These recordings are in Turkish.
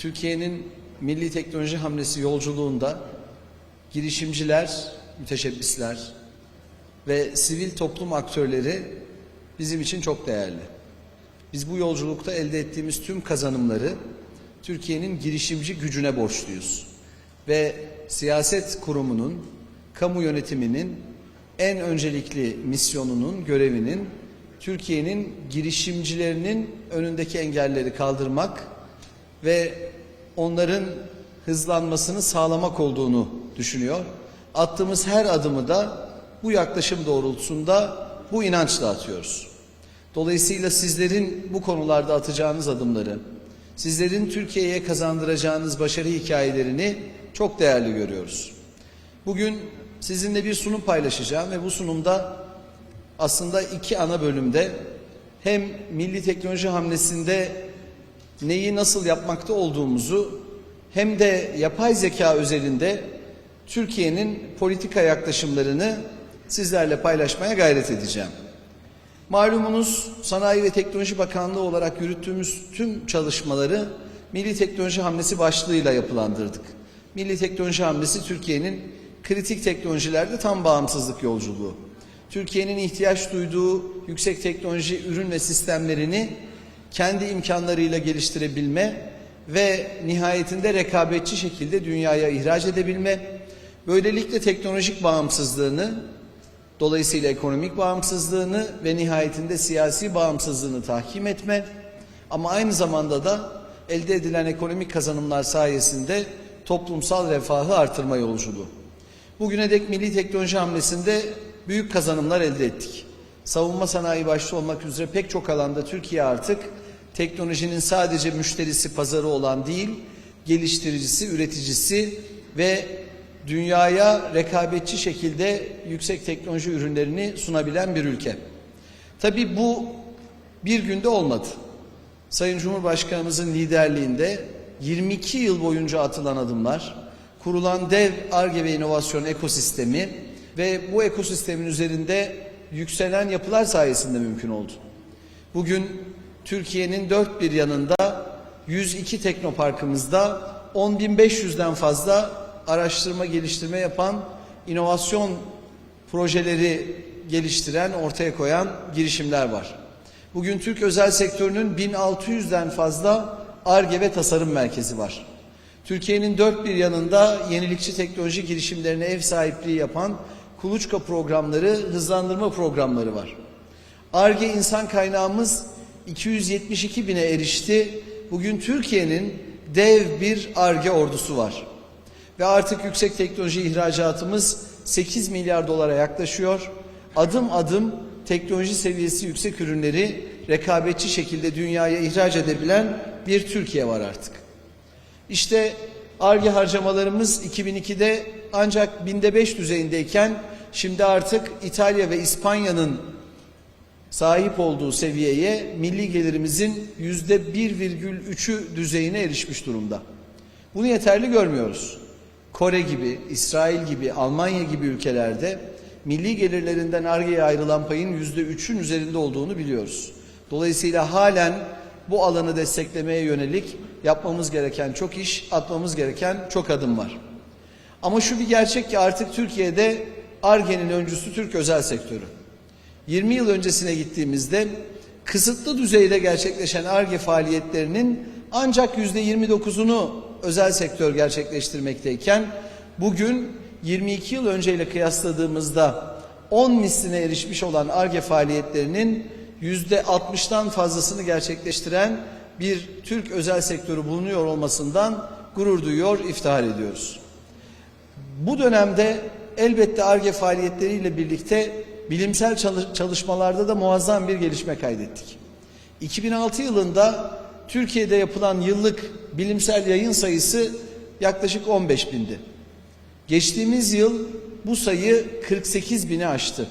Türkiye'nin milli teknoloji hamlesi yolculuğunda girişimciler, müteşebbisler ve sivil toplum aktörleri bizim için çok değerli. Biz bu yolculukta elde ettiğimiz tüm kazanımları Türkiye'nin girişimci gücüne borçluyuz. Ve siyaset kurumunun, kamu yönetiminin en öncelikli misyonunun, görevinin Türkiye'nin girişimcilerinin önündeki engelleri kaldırmak ve onların hızlanmasını sağlamak olduğunu düşünüyor. Attığımız her adımı da bu yaklaşım doğrultusunda bu inançla atıyoruz. Dolayısıyla sizlerin bu konularda atacağınız adımları, sizlerin Türkiye'ye kazandıracağınız başarı hikayelerini çok değerli görüyoruz. Bugün sizinle bir sunum paylaşacağım ve bu sunumda aslında iki ana bölümde hem milli teknoloji hamlesinde neyi nasıl yapmakta olduğumuzu hem de yapay zeka özelinde Türkiye'nin politika yaklaşımlarını sizlerle paylaşmaya gayret edeceğim. Malumunuz Sanayi ve Teknoloji Bakanlığı olarak yürüttüğümüz tüm çalışmaları Milli Teknoloji Hamlesi başlığıyla yapılandırdık. Milli Teknoloji Hamlesi Türkiye'nin kritik teknolojilerde tam bağımsızlık yolculuğu. Türkiye'nin ihtiyaç duyduğu yüksek teknoloji ürün ve sistemlerini kendi imkanlarıyla geliştirebilme ve nihayetinde rekabetçi şekilde dünyaya ihraç edebilme, böylelikle teknolojik bağımsızlığını, dolayısıyla ekonomik bağımsızlığını ve nihayetinde siyasi bağımsızlığını tahkim etme ama aynı zamanda da elde edilen ekonomik kazanımlar sayesinde toplumsal refahı artırma yolculuğu. Bugüne dek milli teknoloji hamlesinde büyük kazanımlar elde ettik. Savunma sanayi başta olmak üzere pek çok alanda Türkiye artık teknolojinin sadece müşterisi pazarı olan değil, geliştiricisi, üreticisi ve dünyaya rekabetçi şekilde yüksek teknoloji ürünlerini sunabilen bir ülke. Tabii bu bir günde olmadı. Sayın Cumhurbaşkanımızın liderliğinde 22 yıl boyunca atılan adımlar, kurulan dev ARGE ve inovasyon ekosistemi ve bu ekosistemin üzerinde yükselen yapılar sayesinde mümkün oldu. Bugün Türkiye'nin dört bir yanında 102 teknoparkımızda 10.500'den fazla araştırma geliştirme yapan inovasyon projeleri geliştiren, ortaya koyan girişimler var. Bugün Türk özel sektörünün 1600'den fazla ARGE ve tasarım merkezi var. Türkiye'nin dört bir yanında yenilikçi teknoloji girişimlerine ev sahipliği yapan kuluçka programları, hızlandırma programları var. ARGE insan kaynağımız 272 bine erişti. Bugün Türkiye'nin dev bir ARGE ordusu var. Ve artık yüksek teknoloji ihracatımız 8 milyar dolara yaklaşıyor. Adım adım teknoloji seviyesi yüksek ürünleri rekabetçi şekilde dünyaya ihraç edebilen bir Türkiye var artık. İşte ARGE harcamalarımız 2002'de ancak binde beş düzeyindeyken şimdi artık İtalya ve İspanya'nın sahip olduğu seviyeye milli gelirimizin yüzde 1,3'ü düzeyine erişmiş durumda. Bunu yeterli görmüyoruz. Kore gibi, İsrail gibi, Almanya gibi ülkelerde milli gelirlerinden ARGE'ye ayrılan payın yüzde üçün üzerinde olduğunu biliyoruz. Dolayısıyla halen bu alanı desteklemeye yönelik yapmamız gereken çok iş, atmamız gereken çok adım var. Ama şu bir gerçek ki artık Türkiye'de ARGE'nin öncüsü Türk özel sektörü. 20 yıl öncesine gittiğimizde kısıtlı düzeyde gerçekleşen ARGE faaliyetlerinin ancak yüzde 29'unu özel sektör gerçekleştirmekteyken bugün 22 yıl önceyle kıyasladığımızda 10 misline erişmiş olan ARGE faaliyetlerinin yüzde 60'tan fazlasını gerçekleştiren bir Türk özel sektörü bulunuyor olmasından gurur duyuyor, iftihar ediyoruz. Bu dönemde elbette ARGE faaliyetleriyle birlikte bilimsel çalışmalarda da muazzam bir gelişme kaydettik. 2006 yılında Türkiye'de yapılan yıllık bilimsel yayın sayısı yaklaşık 15 bindi. Geçtiğimiz yıl bu sayı 48 bini aştı.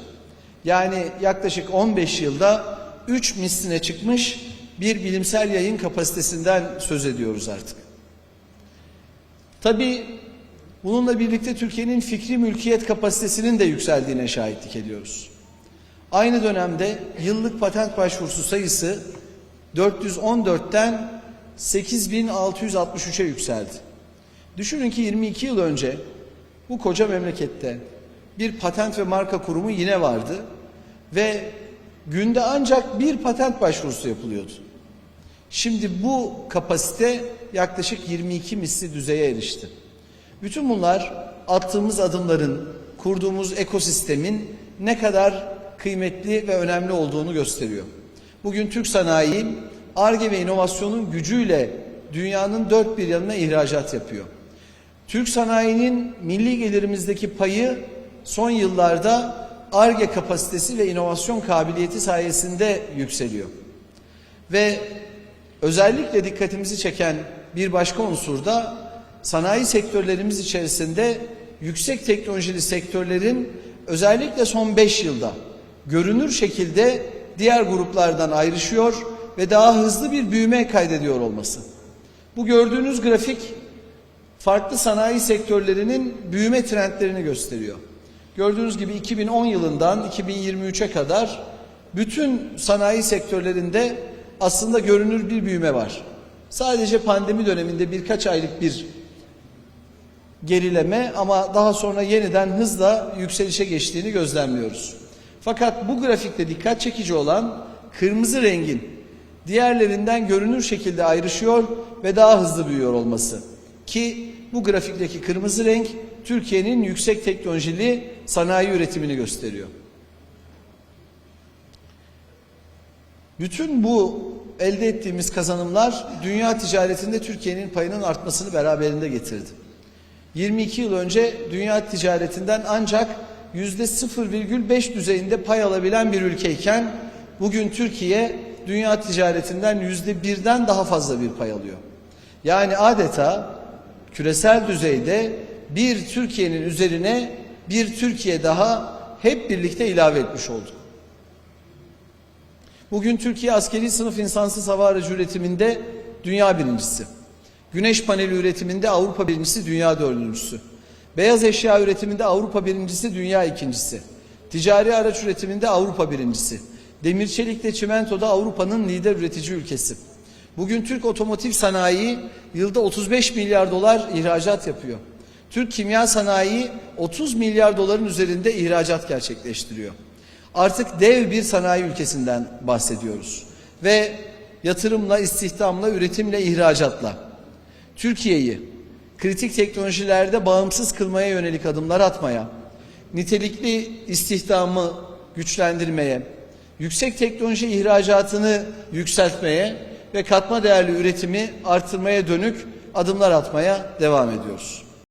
Yani yaklaşık 15 yılda 3 misline çıkmış bir bilimsel yayın kapasitesinden söz ediyoruz artık. Tabii bununla birlikte Türkiye'nin fikri mülkiyet kapasitesinin de yükseldiğine şahitlik ediyoruz. Aynı dönemde yıllık patent başvurusu sayısı 414'ten 8663'e yükseldi. Düşünün ki 22 yıl önce bu koca memlekette bir patent ve marka kurumu yine vardı ve günde ancak bir patent başvurusu yapılıyordu. Şimdi bu kapasite yaklaşık 22 misli düzeye erişti. Bütün bunlar attığımız adımların, kurduğumuz ekosistemin ne kadar kıymetli ve önemli olduğunu gösteriyor. Bugün Türk sanayi ARGE ve inovasyonun gücüyle dünyanın dört bir yanına ihracat yapıyor. Türk sanayinin milli gelirimizdeki payı son yıllarda ARGE kapasitesi ve inovasyon kabiliyeti sayesinde yükseliyor. Ve özellikle dikkatimizi çeken bir başka unsur da sanayi sektörlerimiz içerisinde yüksek teknolojili sektörlerin özellikle son 5 yılda görünür şekilde diğer gruplardan ayrışıyor ve daha hızlı bir büyüme kaydediyor olması. Bu gördüğünüz grafik farklı sanayi sektörlerinin büyüme trendlerini gösteriyor. Gördüğünüz gibi 2010 yılından 2023'e kadar bütün sanayi sektörlerinde aslında görünür bir büyüme var. Sadece pandemi döneminde birkaç aylık bir gerileme ama daha sonra yeniden hızla yükselişe geçtiğini gözlemliyoruz. Fakat bu grafikte dikkat çekici olan kırmızı rengin diğerlerinden görünür şekilde ayrışıyor ve daha hızlı büyüyor olması. Ki bu grafikteki kırmızı renk Türkiye'nin yüksek teknolojili sanayi üretimini gösteriyor. Bütün bu elde ettiğimiz kazanımlar dünya ticaretinde Türkiye'nin payının artmasını beraberinde getirdi. 22 yıl önce dünya ticaretinden ancak yüzde 0,5 düzeyinde pay alabilen bir ülkeyken bugün Türkiye dünya ticaretinden yüzde birden daha fazla bir pay alıyor. Yani adeta küresel düzeyde bir Türkiye'nin üzerine bir Türkiye daha hep birlikte ilave etmiş olduk. Bugün Türkiye askeri sınıf insansız hava aracı üretiminde dünya birincisi. Güneş paneli üretiminde Avrupa birincisi, dünya dördüncüsü. Beyaz eşya üretiminde Avrupa birincisi, dünya ikincisi. Ticari araç üretiminde Avrupa birincisi. Demir çelikte çimentoda Avrupa'nın lider üretici ülkesi. Bugün Türk otomotiv sanayi yılda 35 milyar dolar ihracat yapıyor. Türk kimya sanayi 30 milyar doların üzerinde ihracat gerçekleştiriyor. Artık dev bir sanayi ülkesinden bahsediyoruz. Ve yatırımla, istihdamla, üretimle, ihracatla Türkiye'yi kritik teknolojilerde bağımsız kılmaya yönelik adımlar atmaya, nitelikli istihdamı güçlendirmeye, yüksek teknoloji ihracatını yükseltmeye ve katma değerli üretimi artırmaya dönük adımlar atmaya devam ediyoruz.